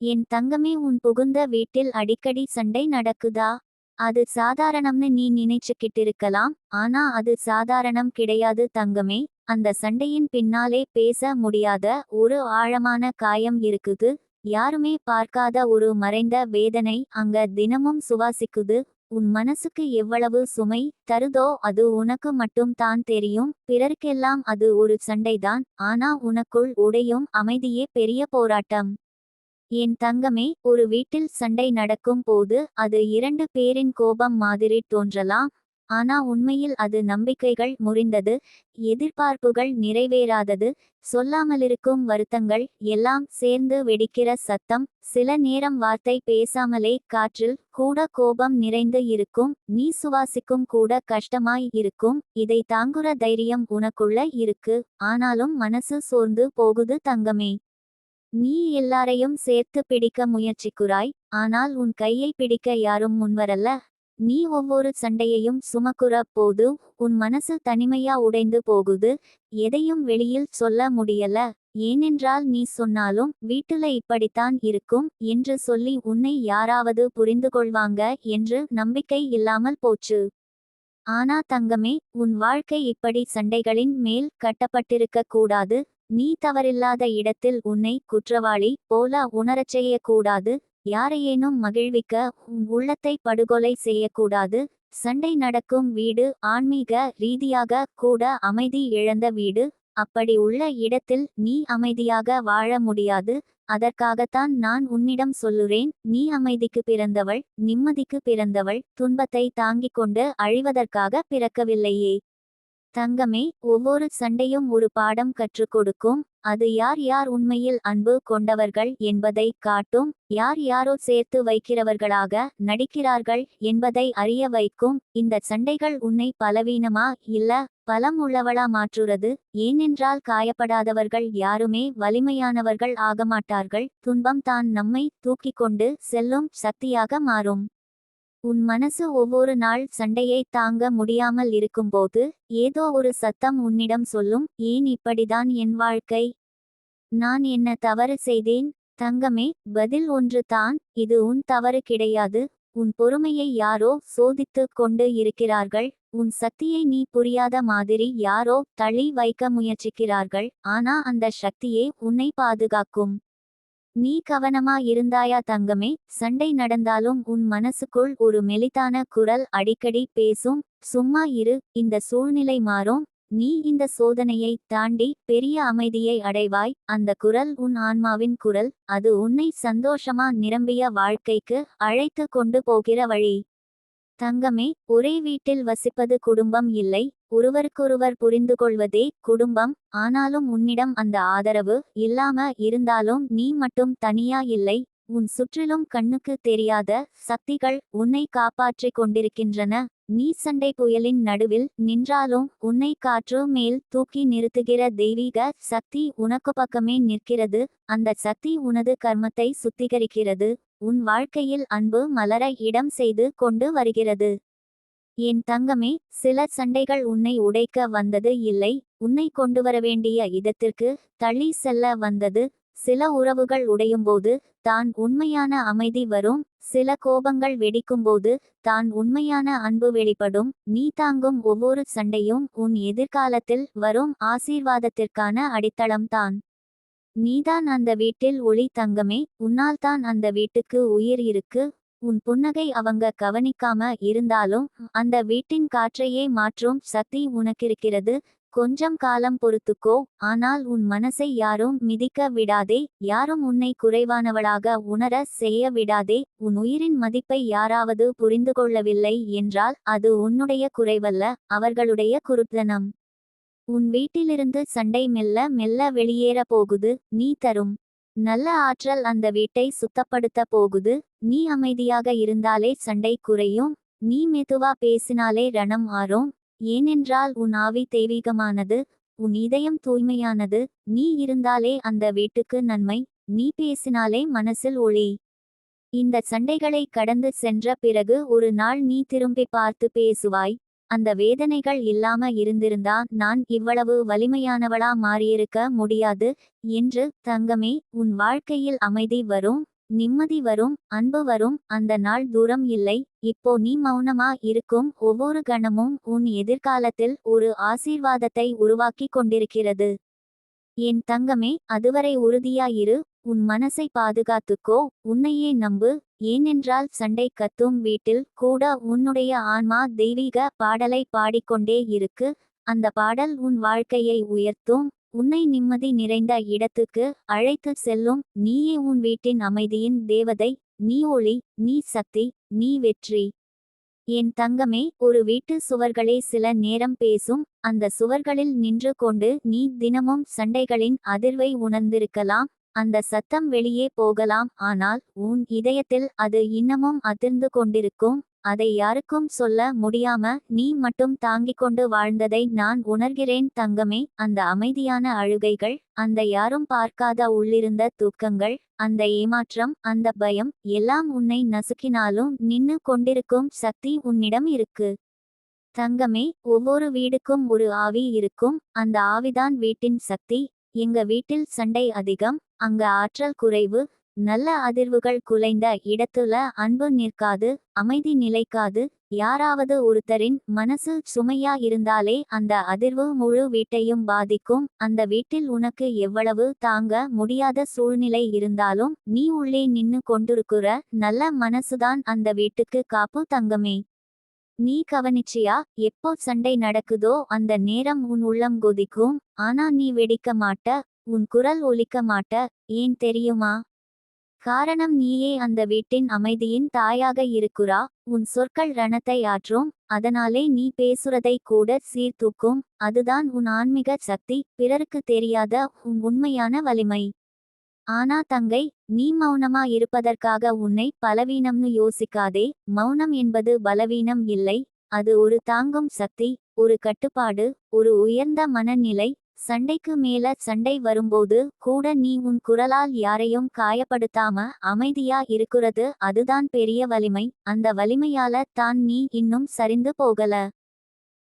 என் தங்கமே உன் புகுந்த வீட்டில் அடிக்கடி சண்டை நடக்குதா? அது சாதாரணம்னு நீ நினைச்சுக்கிட்டு இருக்கலாம் ஆனா அது சாதாரணம் கிடையாது தங்கமே. அந்த சண்டையின் பின்னாலே பேச முடியாத ஒரு ஆழமான காயம் இருக்குது. யாருமே பார்க்காத ஒரு மறைந்த வேதனை அங்க தினமும் சுவாசிக்குது. உன் மனசுக்கு எவ்வளவு சுமை தருதோ அது உனக்கு மட்டும் தான் தெரியும். பிறருக்கெல்லாம் அது ஒரு சண்டைதான். ஆனா உனக்குள் உடையும் அமைதியே பெரிய போராட்டம். என் தங்கமே ஒரு வீட்டில் சண்டை நடக்கும் போது அது இரண்டு பேரின் கோபம் மாதிரி தோன்றலாம். ஆனா உண்மையில் அது நம்பிக்கைகள் முறிந்தது எதிர்பார்ப்புகள் நிறைவேறாதது. சொல்லாமலிருக்கும் வருத்தங்கள் எல்லாம் சேர்ந்து வெடிக்கிற சத்தம் சில நேரம் வார்த்தை பேசாமலே காற்றில் கூட கோபம் நிறைந்து இருக்கும் நீ சுவாசிக்கும் கூட கஷ்டமாய் இருக்கும். இதை தாங்குற தைரியம் உனக்குள்ள இருக்கு ஆனாலும் மனசு சோர்ந்து போகுது தங்கமே. நீ எல்லாரையும் சேர்த்து பிடிக்க முயற்சிக்குறாய் ஆனால் உன் கையை பிடிக்க யாரும் முன்வரல்ல நீ ஒவ்வொரு சண்டையையும் சுமக்குற போது உன் மனசு தனிமையா உடைந்து போகுது எதையும் வெளியில் சொல்ல முடியல. ஏனென்றால் நீ சொன்னாலும் வீட்டுல இப்படித்தான் இருக்கும் என்று சொல்லி உன்னை யாராவது புரிந்து கொள்வாங்க என்று நம்பிக்கை இல்லாமல் போச்சு. ஆனா தங்கமே உன் வாழ்க்கை இப்படி சண்டைகளின் மேல் கட்டப்பட்டிருக்க கூடாது. நீ தவறில்லாத இடத்தில் உன்னை குற்றவாளி போல உணரச் செய்யக்கூடாது யாரையேனும் மகிழ்விக்க உன் உள்ளத்தை படுகொலை செய்யக்கூடாது சண்டை நடக்கும் வீடு ஆன்மீக ரீதியாக கூட அமைதி இழந்த வீடு அப்படி உள்ள இடத்தில் நீ அமைதியாக வாழ முடியாது அதற்காகத்தான் நான் உன்னிடம் சொல்லுறேன் நீ அமைதிக்கு பிறந்தவள் நிம்மதிக்கு பிறந்தவள் துன்பத்தை தாங்கிக் கொண்டு அழிவதற்காக பிறக்கவில்லையே. தங்கமே ஒவ்வொரு சண்டையும் ஒரு பாடம் கற்றுக் கொடுக்கும். அது யார் யார் உண்மையில் அன்பு கொண்டவர்கள் என்பதை காட்டும். யார் யாரோ சேர்த்து வைக்கிறவர்களாக நடிக்கிறார்கள் என்பதை அறிய வைக்கும். இந்த சண்டைகள் உன்னை பலவீனமா இல்ல பலம் உள்ளவளா மாற்றுறது? ஏனென்றால் காயப்படாதவர்கள் யாருமே வலிமையானவர்கள் ஆகமாட்டார்கள். துன்பம் தான் நம்மை தூக்கிக் கொண்டு செல்லும் சக்தியாக மாறும். உன் மனசு ஒவ்வொரு நாள் சண்டையை தாங்க முடியாமல் இருக்கும்போது ஏதோ ஒரு சத்தம் உன்னிடம் சொல்லும் ஏன் இப்படிதான் என் வாழ்க்கை? நான் என்ன தவறு செய்தேன்? தங்கமே பதில் ஒன்று தான் இது உன் தவறு கிடையாது. உன் பொறுமையை யாரோ சோதித்து கொண்டு இருக்கிறார்கள். உன் சக்தியை நீ புரியாத மாதிரி யாரோ தள்ளி வைக்க முயற்சிக்கிறார்கள். ஆனா அந்த சக்தியே உன்னை பாதுகாக்கும். நீ கவனமா இருந்தாயா தங்கமே? சண்டை நடந்தாலும் உன் மனசுக்குள் ஒரு மெலிதான குரல் அடிக்கடி பேசும். சும்மா இரு இந்த சூழ்நிலை மாறும். நீ இந்த சோதனையை தாண்டி பெரிய அமைதியை அடைவாய். அந்த குரல் உன் ஆன்மாவின் குரல். அது உன்னை சந்தோஷமா நிரம்பிய வாழ்க்கைக்கு அழைத்து கொண்டு போகிற வழி. தங்கமே ஒரே வீட்டில் வசிப்பது குடும்பம் இல்லை. ஒருவருக்கொருவர் புரிந்து கொள்வதே குடும்பம். ஆனாலும் உன்னிடம் அந்த ஆதரவு இல்லாம இருந்தாலும் நீ மட்டும் தனியா இல்லை. உன் சுற்றிலும் கண்ணுக்கு தெரியாத சக்திகள் உன்னை காப்பாற்றிக் கொண்டிருக்கின்றன. நீ சண்டை புயலின் நடுவில் நின்றாலும் உன்னை காற்று மேல் தூக்கி நிறுத்துகிற தெய்வீக சக்தி உனக்கு பக்கமே நிற்கிறது. அந்த சக்தி உனது கர்மத்தை சுத்திகரிக்கிறது. உன் வாழ்க்கையில் அன்பு மலர இடம் செய்து கொண்டு வருகிறது. என் தங்கமே சில சண்டைகள் உன்னை உடைக்க வந்தது இல்லை. உன்னை கொண்டு வர வேண்டிய இடத்திற்கு தள்ளி செல்ல வந்தது. சில உறவுகள் உடையும்போது தான் உண்மையான அமைதி வரும். சில கோபங்கள் வெடிக்கும்போது தான் உண்மையான அன்பு வெளிப்படும். நீ தாங்கும் ஒவ்வொரு சண்டையும் உன் எதிர்காலத்தில் வரும். ஆசீர்வாதத்திற்கான அடித்தளம்தான் நீதான் அந்த வீட்டில் ஒளி தங்கமே. உன்னால் தான் அந்த வீட்டுக்கு உயிர் இருக்கு. உன் புன்னகை அவங்க கவனிக்காம இருந்தாலும் அந்த வீட்டின் காற்றையே மாற்றும் சக்தி உனக்கிருக்கிறது. கொஞ்சம் காலம் பொறுத்துக்கோ ஆனால் உன் மனசை யாரும் மிதிக்க விடாதே. யாரும் உன்னை குறைவானவளாக உணர செய்ய விடாதே. உன் உயிரின் மதிப்பை யாராவது புரிந்து கொள்ளவில்லை என்றால் அது உன்னுடைய குறைவல்ல அவர்களுடைய குருத்தனம். உன் வீட்டிலிருந்து சண்டை மெல்ல மெல்ல வெளியேற போகுது நீ தரும். நல்ல ஆற்றல் அந்த வீட்டை சுத்தப்படுத்த போகுது. நீ அமைதியாக இருந்தாலே சண்டை குறையும். நீ மெதுவா பேசினாலே ரணம் ஆறும் ஏனென்றால் உன் ஆவி தெய்வீகமானது உன் இதயம் தூய்மையானது. நீ இருந்தாலே அந்த வீட்டுக்கு நன்மை. நீ பேசினாலே மனசில் ஒளி. இந்த சண்டைகளை கடந்து சென்ற பிறகு ஒரு நாள் நீ திரும்பி பார்த்து பேசுவாய். அந்த வேதனைகள் இல்லாம இருந்திருந்தா நான் இவ்வளவு வலிமையானவளா மாறியிருக்க முடியாது. என்று தங்கமே உன் வாழ்க்கையில் அமைதி வரும் நிம்மதி வரும் அன்பு வரும் அந்த நாள் தூரம் இல்லை. இப்போ நீ மௌனமா இருக்கும் ஒவ்வொரு கணமும் உன் எதிர்காலத்தில் ஒரு ஆசீர்வாதத்தை உருவாக்கி கொண்டிருக்கிறது. என் தங்கமே அதுவரை உறுதியாயிரு உன் மனசை பாதுகாத்துக்கோ உன்னையே நம்பு ஏனென்றால் சண்டை கத்தும் வீட்டில் கூட உன்னுடைய ஆன்மா தெய்வீக பாடலை பாடிக்கொண்டே இருக்கு. அந்த பாடல் உன் வாழ்க்கையை உயர்த்தும். உன்னை நிம்மதி நிறைந்த இடத்துக்கு அழைத்து செல்லும். நீயே உன் வீட்டின் அமைதியின் தேவதை. நீ ஒளி நீ சக்தி நீ வெற்றி. என் தங்கமே ஒரு வீட்டு சுவர்களே சில நேரம் பேசும். அந்த சுவர்களில் நின்று கொண்டு நீ தினமும் சண்டைகளின் அதிர்வை உணர்ந்திருக்கலாம். அந்த சத்தம் வெளியே போகலாம் ஆனால் உன் இதயத்தில் அது இன்னமும் அதிர்ந்து கொண்டிருக்கும் அதை யாருக்கும் சொல்ல முடியாம நீ மட்டும் தாங்கிக் கொண்டு வாழ்ந்ததை நான் உணர்கிறேன் தங்கமே. அந்த அமைதியான அழுகைகள் அந்த யாரும் பார்க்காத உள்ளிருந்த தூக்கங்கள் அந்த ஏமாற்றம் அந்த பயம் எல்லாம் உன்னை நசுக்கினாலும் நின்னு கொண்டிருக்கும் சக்தி உன்னிடம் இருக்கு. தங்கமே ஒவ்வொரு வீடுக்கும் ஒரு ஆவி இருக்கும் அந்த ஆவிதான் வீட்டின் சக்தி எங்க வீட்டில் சண்டை அதிகம் அங்க ஆற்றல் குறைவு நல்ல அதிர்வுகள் குலைந்த இடத்துல அன்பு நிற்காது அமைதி நிலைக்காது யாராவது ஒருத்தரின் மனசு சுமையா இருந்தாலே அந்த அதிர்வு முழு வீட்டையும் பாதிக்கும் அந்த வீட்டில் உனக்கு எவ்வளவு தாங்க முடியாத சூழ்நிலை இருந்தாலும் நீ உள்ளே நின்னு கொண்டிருக்கிற நல்ல மனசுதான் அந்த வீட்டுக்கு காப்பு தங்கமே. நீ கவனிச்சியா? எப்போ சண்டை நடக்குதோ அந்த நேரம் உன் உள்ளம் கொதிக்கும். ஆனா நீ வெடிக்க மாட்ட உன் குரல் ஒலிக்க மாட்ட. ஏன் தெரியுமா? காரணம் நீயே அந்த வீட்டின் அமைதியின் தாயாக இருக்குறா. உன் சொற்கள் ரணத்தை ஆற்றும். அதனாலே நீ பேசுறதை கூட சீர்தூக்கும். அதுதான் உன் ஆன்மீக சக்தி. பிறருக்கு தெரியாத உன் உண்மையான வலிமை. ஆனா தங்கை நீ மௌனமா இருப்பதற்காக உன்னை பலவீனம்னு யோசிக்காதே. மௌனம் என்பது பலவீனம் இல்லை அது ஒரு தாங்கும் சக்தி ஒரு கட்டுப்பாடு ஒரு உயர்ந்த மனநிலை. சண்டைக்கு மேல சண்டை வரும்போது கூட நீ உன் குரலால் யாரையும் காயப்படுத்தாம அமைதியா இருக்கிறது அதுதான் பெரிய வலிமை. அந்த வலிமையால தான் நீ இன்னும் சரிந்து போகல.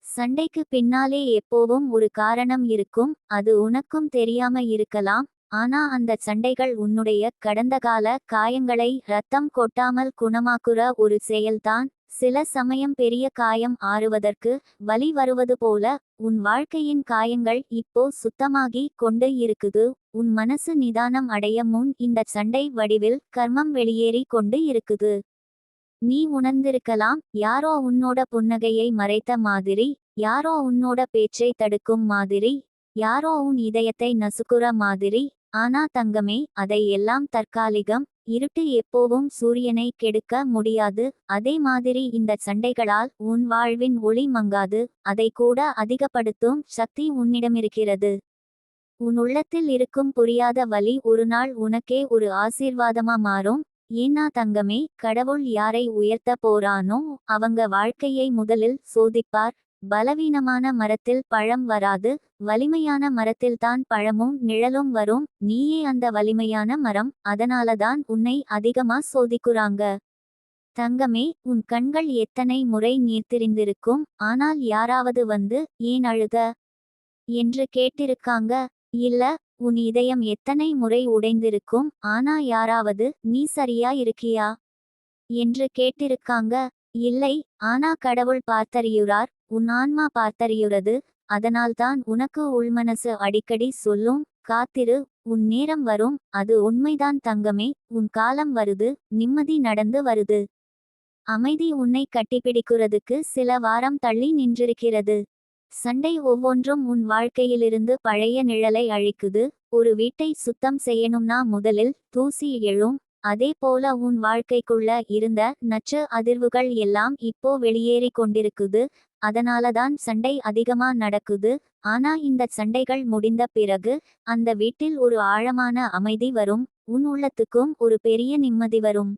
சண்டைக்கு பின்னாலே எப்போவும் ஒரு காரணம் இருக்கும் அது உனக்கும் தெரியாம இருக்கலாம். ஆனா அந்த சண்டைகள் உன்னுடைய கடந்த கால காயங்களை ரத்தம் கொட்டாமல் குணமாக்குற ஒரு செயல்தான். சில சமயம் பெரிய காயம் ஆறுவதற்கு வலி வருவது போல உன் வாழ்க்கையின் காயங்கள் இப்போ சுத்தமாகி கொண்டு இருக்குது. உன் மனசு நிதானம் அடைய முன் இந்த சண்டை வடிவில் கர்மம் வெளியேறி கொண்டு இருக்குது. நீ உணர்ந்திருக்கலாம் யாரோ உன்னோட புன்னகையை மறைத்த மாதிரி யாரோ உன்னோட பேச்சை தடுக்கும் மாதிரி யாரோ உன் இதயத்தை நசுக்குற மாதிரி ஆனா தங்கமே அதை எல்லாம் தற்காலிகம் இருட்டு எப்போவும் சூரியனை கெடுக்க முடியாது. அதே மாதிரி இந்த சண்டைகளால் உன் வாழ்வின் ஒளி மங்காது அதை கூட அதிகப்படுத்தும் சக்தி உன்னிடமிருக்கிறது. உன் உள்ளத்தில் இருக்கும் புரியாத வலி ஒரு நாள் உனக்கே ஒரு ஆசீர்வாதமா மாறும். ஏன்னா தங்கமே கடவுள் யாரை உயர்த்த போறானோ அவங்க வாழ்க்கையை முதலில் சோதிப்பார். பலவீனமான மரத்தில் பழம் வராது வலிமையான மரத்தில்தான் பழமும் நிழலும் வரும் நீயே அந்த வலிமையான மரம் அதனாலதான் உன்னை அதிகமா சோதிக்குறாங்க. தங்கமே உன் கண்கள் எத்தனை முறை நீர்த்திரிந்திருக்கும் ஆனால் யாராவது வந்து ஏன் அழுக? என்று கேட்டிருக்காங்க. இல்ல உன் இதயம் எத்தனை முறை உடைந்திருக்கும் ஆனா யாராவது நீ சரியா இருக்கியா? என்று கேட்டிருக்காங்க. இல்லை ஆனா கடவுள் பார்த்தறியுறார் உன் ஆன்மா பார்த்தறியுறது அதனால்தான் உனக்கு உள்மனசு அடிக்கடி சொல்லும் காத்திரு உன் நேரம் வரும் அது உண்மைதான் தங்கமே உன் காலம் வருது நிம்மதி நடந்து வருது. அமைதி உன்னை கட்டிப்பிடிக்கிறதுக்கு சில வாரம் தள்ளி நின்றிருக்கிறது. சண்டை ஒவ்வொன்றும் உன் வாழ்க்கையிலிருந்து பழைய நிழலை அழிக்குது ஒரு வீட்டை சுத்தம் செய்யணும்னா முதலில் தூசி எழும் அதே போல உன் வாழ்க்கைக்குள்ள இருந்த நச்சு அதிர்வுகள் எல்லாம் இப்போ வெளியேறி கொண்டிருக்குது அதனாலதான் சண்டை அதிகமா நடக்குது. ஆனா இந்த சண்டைகள் முடிந்த பிறகு அந்த வீட்டில் ஒரு ஆழமான அமைதி வரும் உன் உள்ளத்துக்கும் ஒரு பெரிய நிம்மதி வரும்.